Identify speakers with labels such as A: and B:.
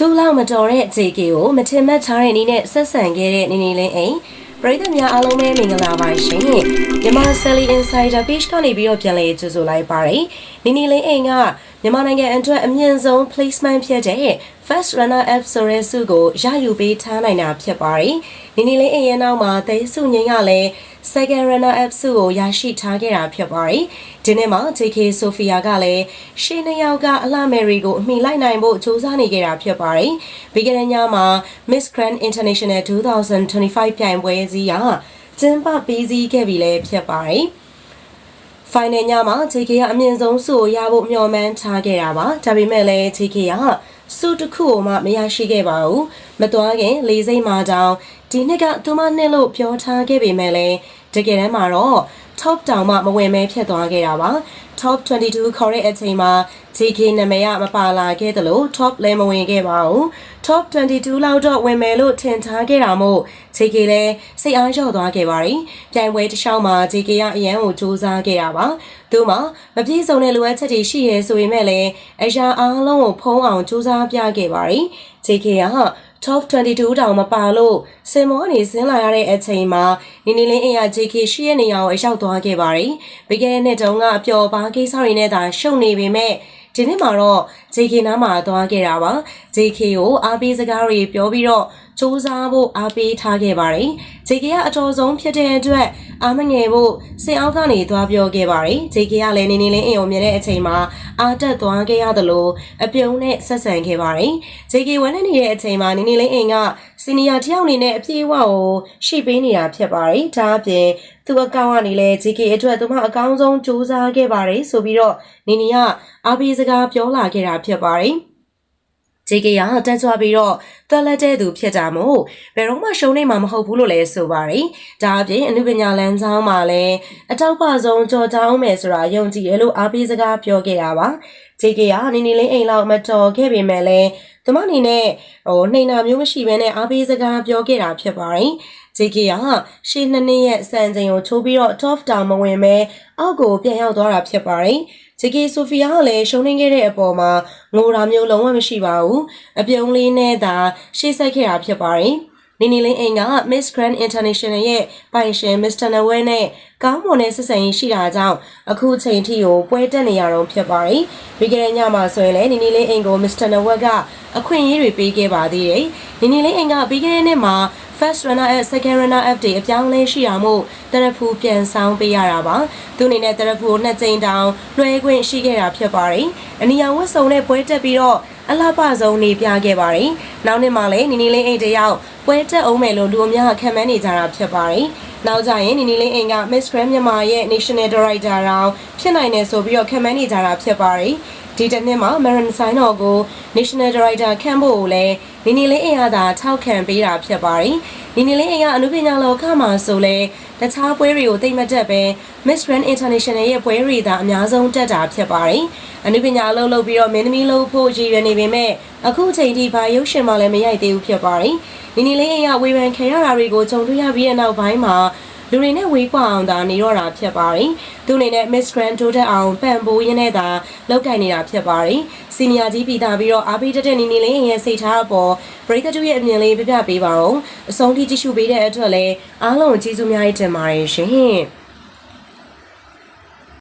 A: ဒူလောက်မတော်တဲ့ JK ကိုမထင်မှတ်ထားတဲ့နည်းနဲ့ဆက်ဆံခဲ့တဲ့နေနေလင်းအိမ်ပရိသတ်များအားလုံးပဲမင်္ဂလာပါရှင်မြန်မာ Sally Insider Page ကနေပြီးတော့ပြန်လည်ကြိုဆိုလိုက်ပါတယ်နေနေလင်းအိမ်ကမြန်မာနိုင်ငံအတွက်အမြင့်ဆုံး placement ဖြစ်တဲ့ First Runner Up ဆိုတဲ့ဆုကိုရယူပေးထားနိုင်တာဖြစ်ပါတယ်နေနေလင်းအိမ်ရဲ့နောက်မှာသိဆုငင်းကလည်း Second Runner Up ဆုကိုရရှိထားခဲ့တာဖြစ်ပါတယ်ဒီနေ့မှာ JK Sophia ကလည်းရှင်းနှစ်ယောက်ကအလှမယ်ရီကိုအမိလိုက်နိုင်ဖို့စူးစမ်းနေခဲ့တာဖြစ်ပါတယ်ပြီးခဲ့တဲ့ညမှာ Miss Grand International 2025ပြိုင်ပွဲစည်းကကျင်းပပြီးစီးခဲ့ပြီလည်းဖြစ်ပါတယ် final ညမှာ JK ကအမြင့်ဆုံးဆုကိုရဖို့မျှော်မှန်းထားခဲ့တာပါဒါပေမဲ့လည်း JK က ဆုတစ်ခုကိုမှမရရှိခဲ့ပါဘူးမတော်ခင်လေးစိတ်မှာတောင်ဒီနှစ်ကသူမနှစ်လို့ပြောထားခဲ့ပေမဲ့လည်းတကယ်တမ်းမှာတော့ top တောင်မှမဝင်မဲဖြစ်သွားခဲ့တာပါ top 22ခေါ်တဲ့အချိန်မှာ JK နာမည်ကမပါလာခဲ့သလို top လည်းမဝင်ခဲ့ပါဘူး top 22လောက်တော့ဝင်မယ်လို့ထင်ထားခဲ့တာမို့ JK လည်းစိတ်အားလျော့သွားခဲ့ပါတယ်ပြိုင်ပွဲတစ်လျှောက်မှာ JK ကအရန်ကိုစူးစမ်းခဲ့တာပါသူမှမပြည့်စုံတဲ့လိုအပ်ချက်တွေရှိရဲဆိုပေမဲ့လည်းအရာအားလုံးကိုဖုံးအောင်စူးစမ်းပြခဲ့ပါတယ် JK က top 22တောင်မပါလို့စင်မောနေဆင်းလာရတဲ့အချိန်မှာနေနေလင်းအင်ရ JK ရှိရဲ့နေရာကိုအရောက်သွားခဲ့ပါတယ်။ပြီးခဲ့တဲ့နှစ်တုန်းကအပျော်ပါကိစ္စတွေနဲ့သာရှုပ်နေပေမဲ့ဒီနေ့မှာတော့ JK နားမှာသွားခဲ့တာပါ။ JK ကိုအားပေးစကားတွေပြောပြီးတော့ စူးစမ်းဖို့အားပေးထားခဲ့ပါတယ်။ JK ကအတော်ဆုံးဖြစ်တဲ့အတွက်အားမငယ်ဖို့စင်အောက်ကနေသွားပြောခဲ့ပါတယ်။ JK ကလည်းနေနေလင်းအင်ကိုမြင်တဲ့အချိန်မှာအားတက်သွားခဲ့ရသလိုအပြုံးနဲ့ဆက်ဆံခဲ့ပါတယ်။ JK ဝမ်းနေနေတဲ့အချိန်မှာနေနေလင်းအင်ကစီနီယာတယောက်အနေနဲ့အပြည့်အဝကိုရှိပေးနေတာဖြစ်ပါတယ်။ဒါအပြင်သူ့အကောင့်ကနေလဲ JK အတွက်သူမအကောင်းဆုံးစူးစမ်းခဲ့ပါတယ်ဆိုပြီးတော့နေနေကအားပေးစကားပြောလာခဲ့တာဖြစ်ပါတယ်။ JK ကတက်ကြွပြီးတော့တက်လက်တဲ့သူဖြစ်တာမို့ဘယ်တော့မှရှုံးနေမှာမဟုတ်ဘူးလို့လည်းဆိုပါတယ်။ဒါအပြင်အနုပညာလမ်းကြောင်းမှာလည်းအတောက်ပဆုံးကြော်ကြောင်းမယ်ဆိုတာယုံကြည်တယ်လို့အားပေးစကားပြောခဲ့တာပါ။ JK ကနီနီလေးအိမ်လောက်မတော်ခဲ့ပေမဲ့လည်းသူမအနေနဲ့ဟိုနှိမ်နာမျိုးမရှိဘဲနဲ့အားပေးစကားပြောခဲ့တာဖြစ်ပါတယ်။ JK ကရှေ့နှစ်နှစ်ရဲ့စံချိန်ကိုချိုးပြီးတော့ top down မဝင်ပဲအောက်ကိုပြန်ရောက်သွားတာဖြစ်ပါတယ်။ JK ဆိုဖီယာကလည်းရှုံးနေခဲ့တဲ့အပေါ်မှာငိုတာမျိုးလုံးဝမရှိပါဘူး။အပြုံးလေးနဲ့သာရှေ့ဆက်ခဲ့တာဖြစ်ပါတယ်။နီနီလင်းအိမ်က Miss Grand International ရဲ့ပိုင်ရှင် Mr. Nawel နဲ့ကောင်းမွန်တဲ့ဆက်ဆံရေးရှိတာကြောင့်အခုချိန်ထိကိုပွဲတက်နေရတော့ဖြစ်ပါတယ်။ပြီးခဲ့တဲ့ညမှာဆိုရင်လည်းနီနီလင်းအိမ်ကို Mr. Nawel ကအခွင့်အရေးတွေပေးခဲ့ပါသေးတယ်။နီနီလင်းအိမ်ကပြီးခဲ့တဲ့နှစ်မှာ first runner up second runner up တွေအပြောင်းလဲရှိတာမို့တရဖူပြန်ဆောင်ပေးရတာပါသူအနေနဲ့တရဖူကိုနှစ်ကြိမ်တောင်လွှဲခွင့်ရှိခဲ့တာဖြစ်ပါတယ်အနီရောင်ဝတ်စုံနဲ့ပွဲတက်ပြီးတော့အလှပဆုံးနေပြခဲ့ပါတယ်နောက်နှစ်မှာလည်းနီနီလေးအိမ်တယောက်ပွဲတက်အောင်မယ်လို့လူအများခံမှန်းနေကြတာဖြစ်ပါတယ်နောက်ကြရင်နီနီလေးအိမ်က Miss Grand မြန်မာရဲ့ National Director တောင်ဖြစ်နိုင်တယ်ဆိုပြီးတော့ခံမှန်းနေကြတာဖြစ်ပါတယ် ဒီတစ်နှစ်မှာ Marin Sign တော်ကို National Director ခန့်ဖို့ကိုလည်းနီနီလေးအိမ်ကသာထောက်ခံပေးတာဖြစ်ပါတယ်။နီနီလေးအိမ်ကအမှုပညာလောကမှာဆိုလဲတခြားပွဲတွေကိုသိမ့်မတက်ပဲ Miss Grand International ရဲ့ပွဲတွေသာအများဆုံးတက်တာဖြစ်ပါတယ်။အမှုပညာအလုပ်လုပ်ပြီးတော့မင်းသမီးလုပ်ဖို့ရည်ရွယ်နေပေမဲ့အခုချိန်ထိဘာရုပ်ရှင်မှလည်းမရိုက်သေးဘူးဖြစ်ပါတယ်။နီနီလေးအိမ်ကဝေဖန်ခံရတာတွေကိုကြုံတွေ့ရပြီးတဲ့နောက်ပိုင်းမှာ လူတွေနဲ့ဝေးကွာအောင်သာနေတော့တာဖြစ်ပါတယ်။သူအနေနဲ့ Miss Grand တိုးတက်အောင်ပံ့ပိုးရင်းနဲ့သာလောက်ကင်နေတာဖြစ်ပါတယ်။စီနီယာကြီးပြည်သားပြီးတော့အားပေးတတ်တဲ့နီနီလေးရဲ့စိတ်ထားအပေါ်ပရိသတ်တို့ရဲ့အမြင်လေးပြပြပေးပါဦး။အဆုံးထိကြည့်ရှုပေးတဲ့အတွက်လည်းအားလုံးကျေးဇူးများကြီးတင်ပါတယ်ရှင်။